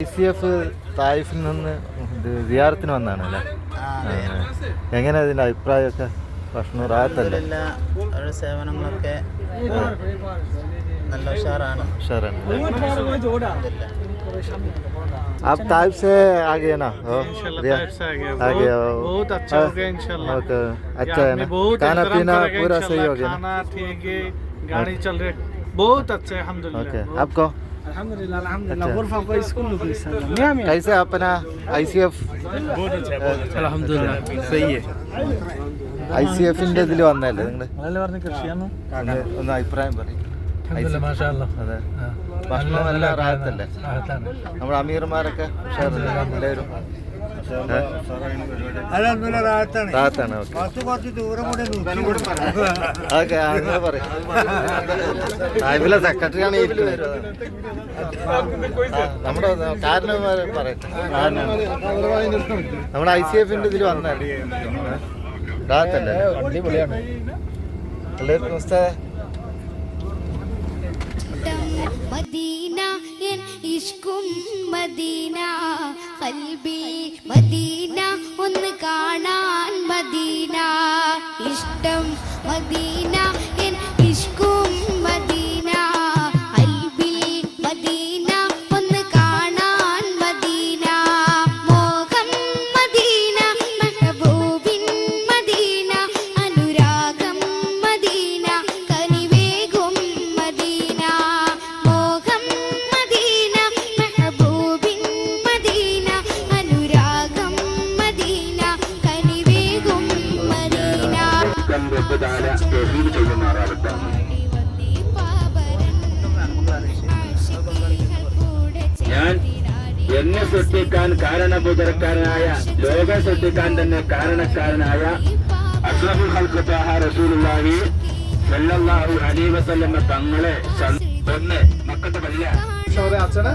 C F തായിഫിൽ നിന്ന് ഇത് സിയാറത്തിന് വന്നതാണ് അല്ലേ എങ്ങനെ ഇതിൻ്റെ അഭിപ്രായമൊക്കെ ഭക്ഷണം റാത്തല്ലേ അൽഹംദുലില്ലാ, അവരുടെ സേവനങ്ങളൊക്കെ നല്ല ഉഷാറാണ് ഉഷാറാണ് അൽഹംദുലില്ലാ. आप ताइफ से आ गए ना ओ, इंशाल्लाह रिया- टाइप से आ गया आ गया बहुत, ओ। बहुत अच्छा हाँ, हो गया इंशाल्लाह ओके, ये अच्छा है आपने ना बहुत खाना एहतराम पीना करेगा पूरा सही इंशाल्लाह, हो गया ना खाना ठीक है गाड़ी चल रही बहुत अच्छे है अल्हम्दुलिल्लाह ओके बहुत- आपको अल्हम्दुलिल्लाह अल्हम्दुलिल्लाह अच्छा। गुरफा कोई स्कूल कोई सलाम मियां मियां कैसे अपना आई सी एफ अल्हम्दुलिल्लाह सही है ഐ സി എഫിന്റെ ഇതിൽ വന്നല്ലേ നിങ്ങൾ നല്ല പറഞ്ഞ കൃഷിയാണ് ഒന്ന് ഒന്ന് അഭിപ്രായം പറയും മാഷാല്ല അതെ ഭക്ഷണം നല്ല റാഹത്തല്ലേ നമ്മുടെ അമീർമാരൊക്കെ ഉഷാറല്ലേ എല്ലാവരും അൽഹംദുലില്ലാह റാഹത്താണ് റാഹത്താണ് ഓക്കെ. കുറച്ച് കുറച്ച് ദൂരം കൂടെ ഓക്കെ അങ്ങനെ പറയും സാഹിബിലെ സെക്രട്ടറിയാണ് ഈ ഇരിക്കുന്നത് ആ, നമ്മുടെ കാരണം പറയട്ടെ. കാരണം നമ്മുടെ ഐ സി എഫിന്റെ ഇതിൽ വന്നല്ലേ റാഹത്തല്ലേ അടിപൊളിയാണ്. എല്ലാവർക്കും ഉസ്താദേ മദീന എൻ ഇഷ്കും മദീന കൽബി മദീന ഒന്ന് കാണാൻ മദീന. ഇഷ്ടം മദീന എൻ ലോകം സൃഷ്ടിക്കാൻ തന്നെ കാരണക്കാരനായ അഷ്റഫുൽ ഖൽഖ് ത്വാഹ റസൂലുള്ളാഹി സല്ലല്ലാഹു അലൈഹി വസല്ലം തങ്ങളെ സൻ- ഒന്ന് മക്കത്തെ കല്യാണം শহরে আছে না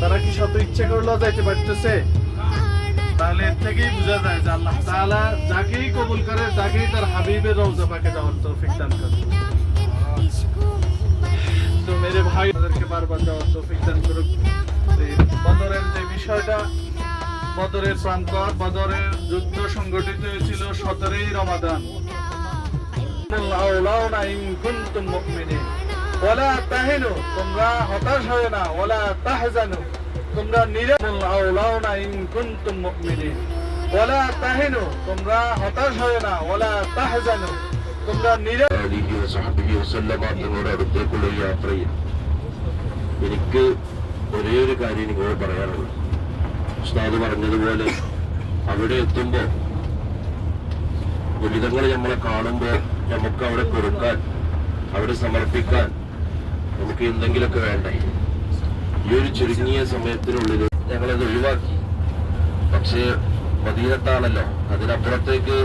তারা কি শত ইচ্ছে করলেও যাইতে পারতেছে তাহলে এর থেকেই বোঝা যায় যে আল্লাহ তাআলা যাকেই কবুল করে তাকেই তার হাবিবের রওজা পাকে যাওয়ার তৌফিক দান করে তো মেরে ভাই তাদেরকে বারবার যাওয়ার তৌফিক দান করুক এই বদরের যে বিষয়টা বদরের প্রান্তর বদরের যুদ্ধ সংগঠিত হয়েছিল সতেরোই রমাদান লাউলাউনা ইন কুনতুম মুমিনিন ওয়ালা তাহিনু তোমরা হতাশ হয় না ওয়ালা তাহজানু তোমরা নিরাশ লাউলাউনা ইন কুনতুম মুমিনিন ওয়ালা তাহিনু তোমরা হতাশ হয় না ওয়ালা তাহজানু তোমরা নিরাশ അലിഹി വസഹബിഹി വസല്ലമ തങ്ങളുടെ അടുത്തേക്കുള്ള ഈ യാത്രയിൽ എനിക്ക് ഒരേ ഒരു കാര്യം നിങ്ങളോട് പറയാനുള്ളൂ ഉസ്താദ് പറഞ്ഞതുപോലെ അവിടെ എത്തുമ്പോൾ ഉചിതങ്ങൾ നമ്മളെ കാണുമ്പോൾ നമുക്ക് അവിടെ കൊടുക്കാൻ അവിടെ സമർപ്പിക്കാൻ നമുക്ക് എന്തെങ്കിലുമൊക്കെ വേണ്ടേ? ഈ ഒരു ചുരുങ്ങിയ സമയത്തിനുള്ളിൽ ഞങ്ങളത് ഒഴിവാക്കി. പക്ഷേ മദീനത്താണല്ലോ അതിനപ്പുറത്തേക്ക്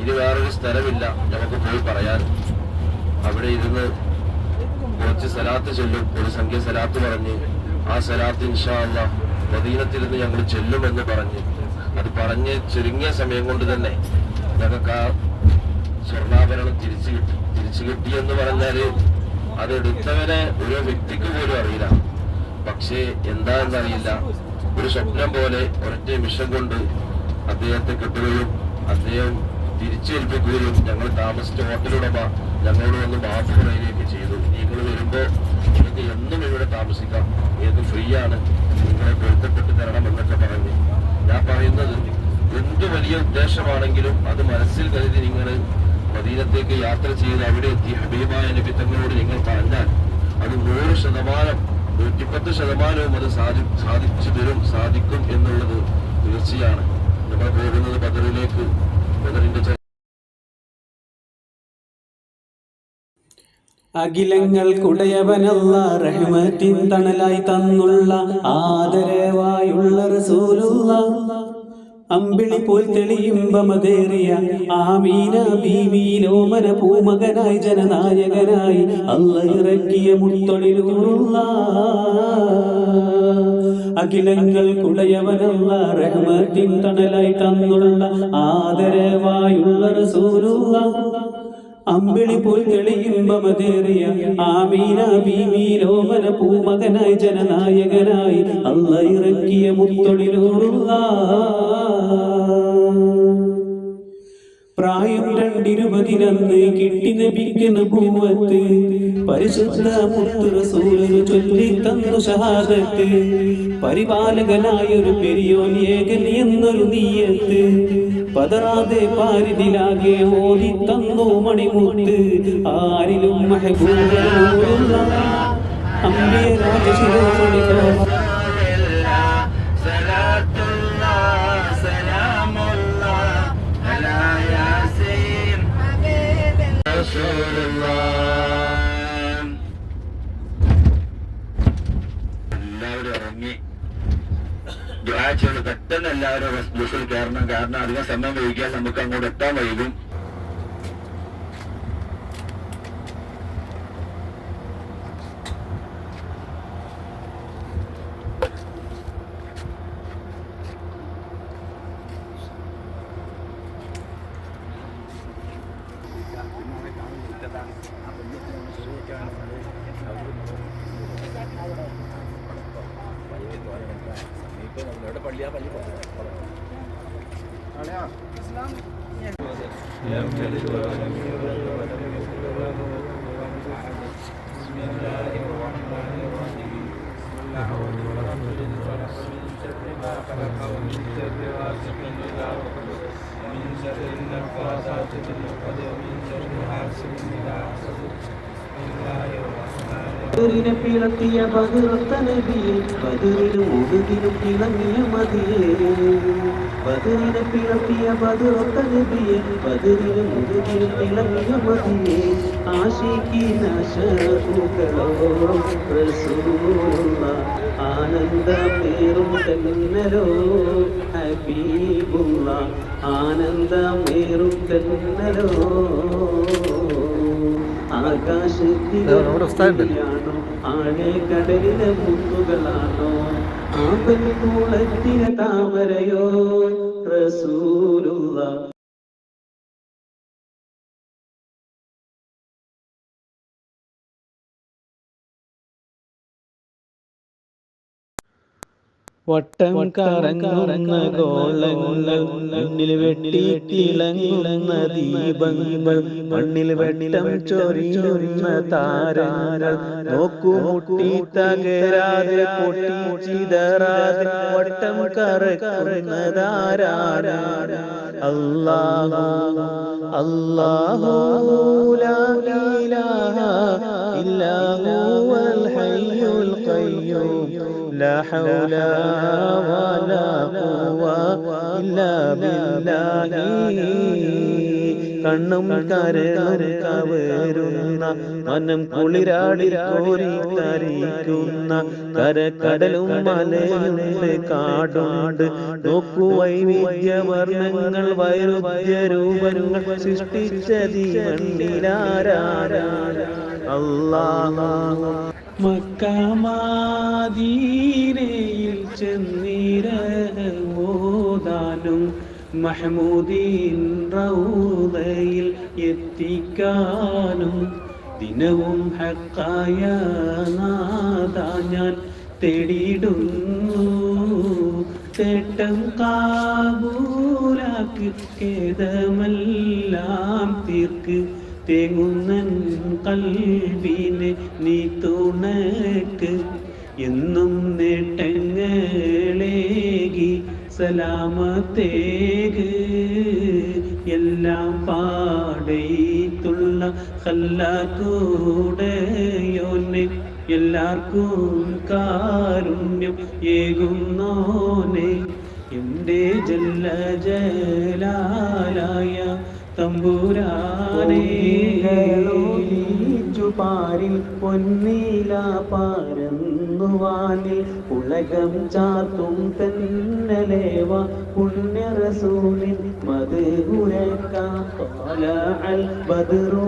ഇനി വേറൊരു സ്ഥലമില്ല. നമുക്ക് പോയി പറയാൻ. അവിടെ ഇരുന്ന് കുറച്ച് സലാത്ത് ചൊല്ലും. ഒരു സംഖ്യ സലാത്ത് പറഞ്ഞ് ആ സലാത്ത് ഇൻഷാ അല്ലാ മദീനത്തിരുന്ന് ഞങ്ങൾ ചെല്ലുമെന്ന് പറഞ്ഞ് അത് പറഞ്ഞ് ചുരുങ്ങിയ സമയം കൊണ്ട് തന്നെ ഞങ്ങൾക്ക് ആ സ്വർണാഭരണം തിരിച്ചു കിട്ടി തിരിച്ചു കിട്ടി എന്ന് പറഞ്ഞാൽ അത് എടുത്തവനെ ഒരു വ്യക്തിക്ക് പോലും അറിയില്ല. പക്ഷേ എന്താണെന്നറിയില്ല ഒരു സ്വപ്നം പോലെ ഒരൊറ്റ നിമിഷം കൊണ്ട് അദ്ദേഹത്തെ കിട്ടുകയും അദ്ദേഹം തിരിച്ചേൽപ്പിക്കുകയും ഞങ്ങൾ താമസിച്ച ഹോട്ടലുടമ ഞങ്ങളോട് വന്ന് മാപ്പ് പറയുകയൊക്കെ ചെയ്തു നിങ്ങൾ വരുമ്പോൾ നിങ്ങൾക്ക് എന്നും ഇവിടെ താമസിക്കാം. ഏത് ഫ്രീ ആണ്. നിങ്ങളെ പൊരുത്തപ്പെട്ട് പറഞ്ഞ് ഞാൻ പറയുന്നത് എന്ത് വലിയ ഉദ്ദേശമാണെങ്കിലും അത് മനസ്സിൽ കരുതി നിങ്ങൾ മദീനത്തേക്ക് യാത്ര ചെയ്ത് അവിടെ എത്തി ഹബീബായ നിമിത്തങ്ങളോട് തങ്ങളോട് നിങ്ങൾ പറഞ്ഞാൽ അത് നൂറ് ശതമാനം നൂറ്റിപ്പത്ത് ശതമാനവും അത് സാധി സാധിച്ചു തരും സാധിക്കും എന്നുള്ളത് തീർച്ചയാണ് നമ്മൾ പോകുന്നത് ബദറിലേക്ക് ബദറിന്റെ അഖിലങ്ങൾക്കുടയവനല്ല റഹ്മത്തിൻ തണലായി തന്നുള്ള ആദരവായുള്ള റസൂലുള്ള. അമ്പിളി പോൽ തെളിയുമ്പമതേറിയ ആമീന ബീവിയിലോമന പൂമകനായി ജനനായകനായി അല്ല ഇറക്കിയ അഖിലങ്ങൾ അഖിലങ്ങൾക്കുടയവനല്ല റഹ്മത്തിൻ തണലായി തന്നുള്ള ആദരവായുള്ള റസൂലുള്ള. അമ്പിളി പോൽ തെളിയുമ്പമതേറിയ ആമീന ബീവിയിലോമന പൂമകനായി ജനനായകനായി അല്ല ഇറക്കിയ മുത്തൊളിലൂറുള്ള പ്രായം രണ്ടിരുപതിനന്ന് കിട്ടി ലഭിക്കുന്ന പൂവത്ത് പരിശുദ്ധ മുത്തുറസൂലു ചൊല്ലി തന്നു ഷഹാദത്ത്. പരിപാലകനായൊരു പെരിയോൻ ഏകൻ എന്നൊരു നീയത്ത്. പതറാതെ പാരിതിലാകെ ഓതി തന്നു മണിമുത്ത്. ആരിലും മഹബൂബ അമ്പിയ രാജശിരോമണി സമയം വൈകിയാൽ നമുക്ക് അങ്ങോട്ട് എത്താൻ ബദറത്ത നബിയെ ബദറിലും ഉടുതിലും തിളങ്ങിയ മതിയെ. ബദറിനെ പിളർത്തിയ ബദറത്ത നബിയെ ബദറിലും ഉടുതിലും തിളങ്ങിയ മതിയെ ആശിക്കുന്ന ശൂകളോളം റസൂലുള്ള ആനന്ദമേറും തന്നലോ ഹബീബുള്ള ആനന്ദമേറും തന്നലോ. ആകാശത്തിലാണോ ആഴെ കടലിലെ മുത്തുകളാണോ? ആമ്പൽ കൂളത്തിലെ താമരയോ? റസൂലുള്ള വട്ടം കറങ്ങുന്ന ഗോളങ്ങൾ മണ്ണിൽ വെട്ടി തിളങ്ങുന്ന ദീപങ്ങൾ മണ്ണിൽ വെട്ടം ചൊരിയുന്ന താരങ്ങൾ. നോക്കുമുട്ടി തകരാതെ പൊട്ടിച്ചിതറാതെ വട്ടം കറക്കുന്നതാരാണ്? അല്ലാഹു അല്ലാഹു ലാ ഇലാഹ ഇല്ലാ ഹുവൽ ഹയ്യുൽ ഖയ്യൂം. لا حول ولا قوة إلا بالله കണ്ണും കരളും കവരുന്ന മനം കുളിരാടി കോരി തരിക്കുന്ന കരക്കടലും മലയുണ്ട് കാടുണ്ട് നോക്കു വൈവിധ്യവർണ്ണങ്ങൾ വൈരുദ്ധ്യ രൂപങ്ങൾ സൃഷ്ടിച്ചതി മണ്ണിലാരാരാണ് അല്ലാഹ് മക്കമാദീനയിൽ ചെന്നിരവോദാനും മഹമൂദീൻ റൗദയിൽ എത്തിക്കാനും ദിനവും ഹക്കായ നാഥ ഞാൻ തേടിയിടുന്നു. തേട്ടം കാബൂലാക്ക് കേതമെല്ലാം തീർക്ക് തേങ്ങുന്നൻ കൽവിനെ നീ തുണക്ക് എന്നും നേട്ടങ്ങളേകി സലാമത്തേക്. എല്ലാം പാടയിത്തുള്ള ഹല്ലാക്കൂടെയോനെ എല്ലാവർക്കും കാരുണ്യം ഏകുന്നോനെ. എന്റെ ജല്ല ജലാലായ തമ്പുരാനേ പാരിൽ പൊന്നീല പാരന്നുവാനിൽ ഉലകം ചാത്തും തന്നലേവ പുണ്യറസൂലിൻ മധുരക്കാം ബദറു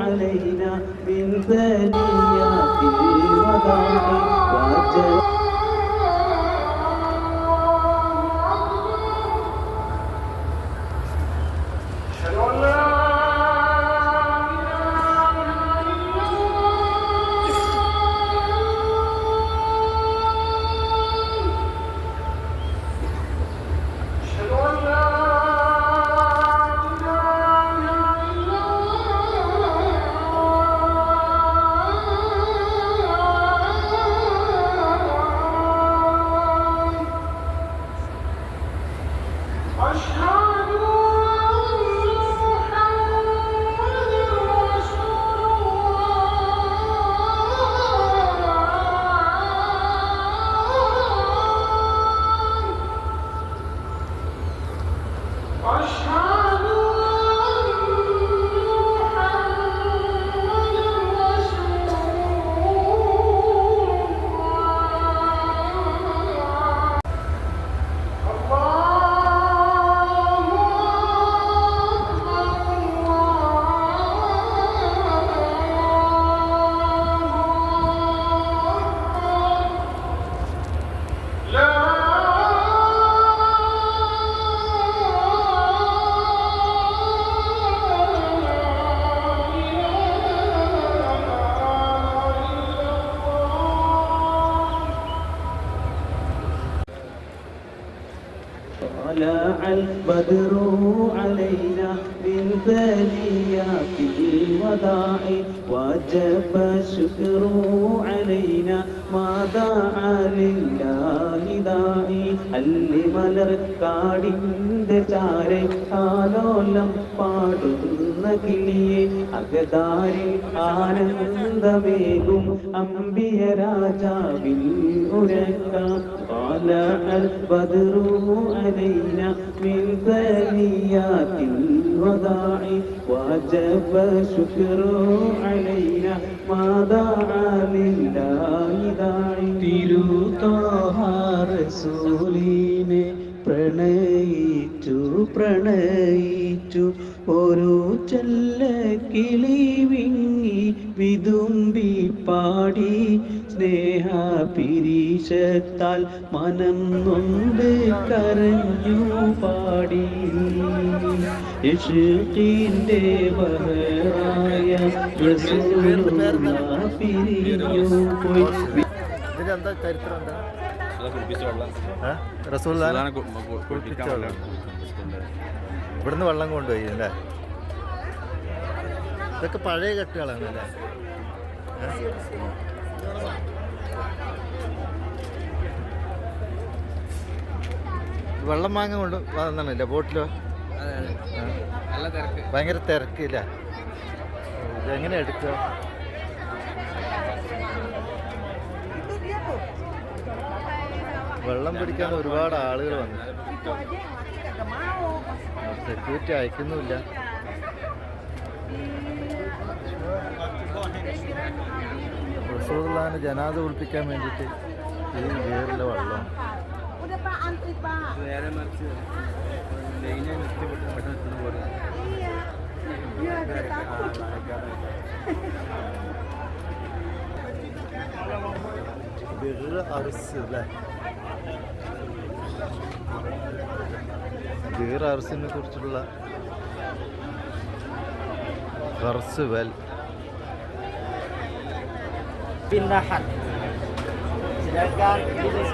അലൈന من ثنيات الوداع وجل البدر علينا من ثنيات الوداع وجب الشكر علينا ما دعا لله داعي അല്ലി മലർക്കാടിൻ്റെ ചാരെ ആലോലം പാടുന്ന കിളിയെ അകതാരിൽ ആനന്ദമേകും അമ്പിയ രാജാവിൽ ഉരക്കാം طلع البدر علينا من ثنيات الوداع وجب الشكر علينا ما دعا لله داعي തിരുതാഹാറസൂലിനെ പ്രണയിച്ചു പ്രണയിച്ചു. ഒരു ചെല്ല കിളി വിങ്ങി വിതുമ്പി പാടി. സ്നേഹ പിരീശത്താൽ മനം നൊന്ത് കരഞ്ഞു പാടി. യശുക്കിന്റെ ബഹറായ റസൂലുള്ളാഹ് പിരിഞ്ഞു പോയി. ചരിത്രം എന്താ? കുളിപ്പിച്ച വെള്ളം. ഇവിടുന്ന് വെള്ളം കൊണ്ടുപോയി അല്ലേ? ഇതൊക്കെ പഴയ കെട്ടുകളാണ് അല്ലേ? വെള്ളം വാങ്ങാൻ കൊണ്ട് വന്നല്ലേ ബോട്ടിലോ? നല്ല തിരക്ക്. ഭയങ്കര തിരക്കില്ല? എങ്ങനെ എടുക്കുക? വെള്ളം പിടിക്കാൻ ഒരുപാട് ആളുകൾ വന്നു. സെക്യൂരിറ്റി അയക്കുന്നുമില്ല. റസൂള്ളാന് ജനാദ കുളിപ്പിക്കാൻ വേണ്ടിയിട്ട് ഈ വേറിലെ വെള്ളം. നേരെ അല്ലേ? ബിർ അർസിനെ കുറിച്ചുള്ള ഖർസ് വെൽ Pindahan. Sedangkan jenis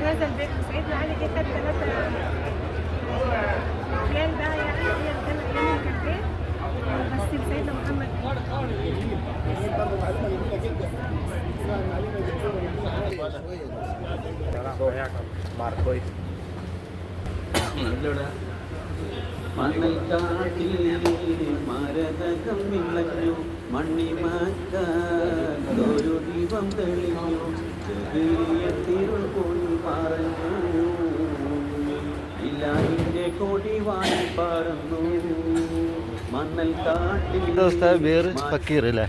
هذا البيت سيدنا علي جه خد ثلاثة رجال بقى يعني هي الجنة أيام الكبير بس سيدنا محمد മണൽക്കാട്ടിൽ മരതകം വിളഞ്ഞു മണ്ണിമക്കൊരു ദീപം തെളിഞ്ഞു ചെറിയ തിരുൾ പോയി പറഞ്ഞു ഫക്കീർ അല്ലേ?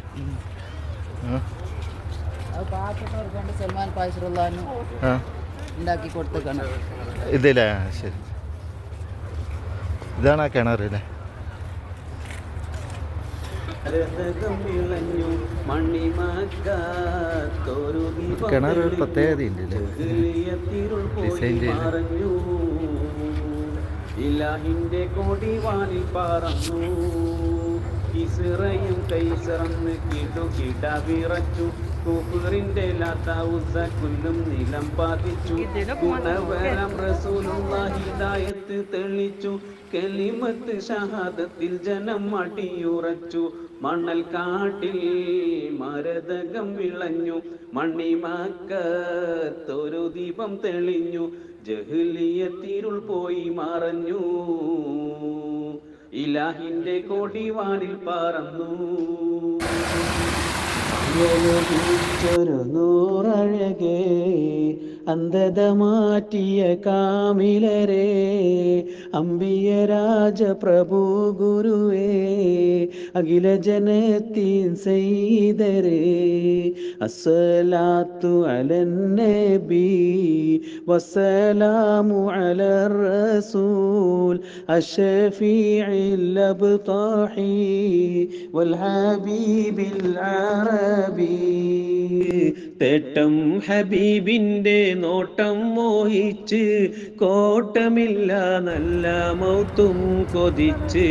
സൽമാൻ പായസറുള്ളാനും ഇതില്ലേ ശരി. ഇതാണ് ആ കിണർ അല്ലേ? കിണർ. പ്രത്യേകതയുണ്ട് ഡിസൈൻ ചെയ്ത്. ഇലാഹിന്റെ കൊടി വാനിൽ പറന്നു. ഇസ്രയും കൈസറന്ന് കിടു കിട വിറച്ചു കുഫറിന്റെ ലാത്താവുസക്കുല്ലും നിലം പാതിച്ചു. ഗുണവരം റസൂലും ഹിദായത്ത് തെളിച്ചു. കലിമത്ത് ഷഹാദത്തിൽ ജനം മടിയുറച്ചു മണൽ കാട്ടിൽ മരതകം വിളഞ്ഞു. മണ്ണിമാക്കത്തൊരു ദീപം തെളിഞ്ഞു. ജഹ്ലിയത്തിരുൾ പോയി മറഞ്ഞു. ഇലാഹിന്റെ കൊടിവാനിൽ പറന്നു. നൂറഴകേ അന്ധത മാറ്റിയ കാമിലരെ അമ്പിയ രാജപ്രഭു ഗുരുവേ അഖില ജനത്തിൻ സെയ്തരെ അസലാത്തു അലന്നബി വസലാമു അല റസൂൽ അഷഫീഇൽ അബ്താഹി വൽ ഹബീബിൽ അറബി. തേട്ടം ഹബീബിന്റെ നോട്ടം മോഹിച്ച് കോട്ടമില്ല നല്ല മൗത്തും കൊതിച്ച്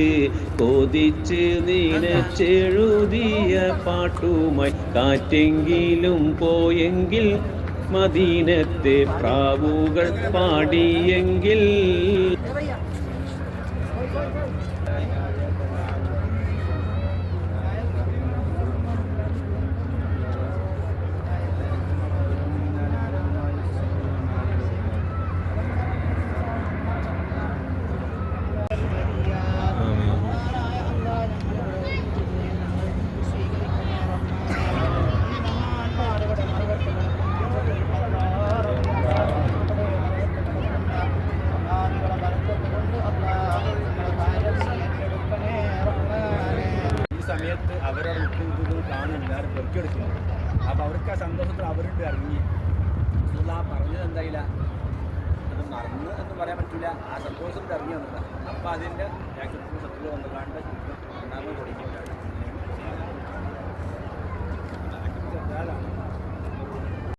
കൊതിച്ച് നീനച്ചെഴുതിയ പാട്ടുമായി കാറ്റെങ്കിലും പോയെങ്കിൽ മദീനത്തെ പ്രാവുകൾ പാടിയെങ്കിൽ అదేంటే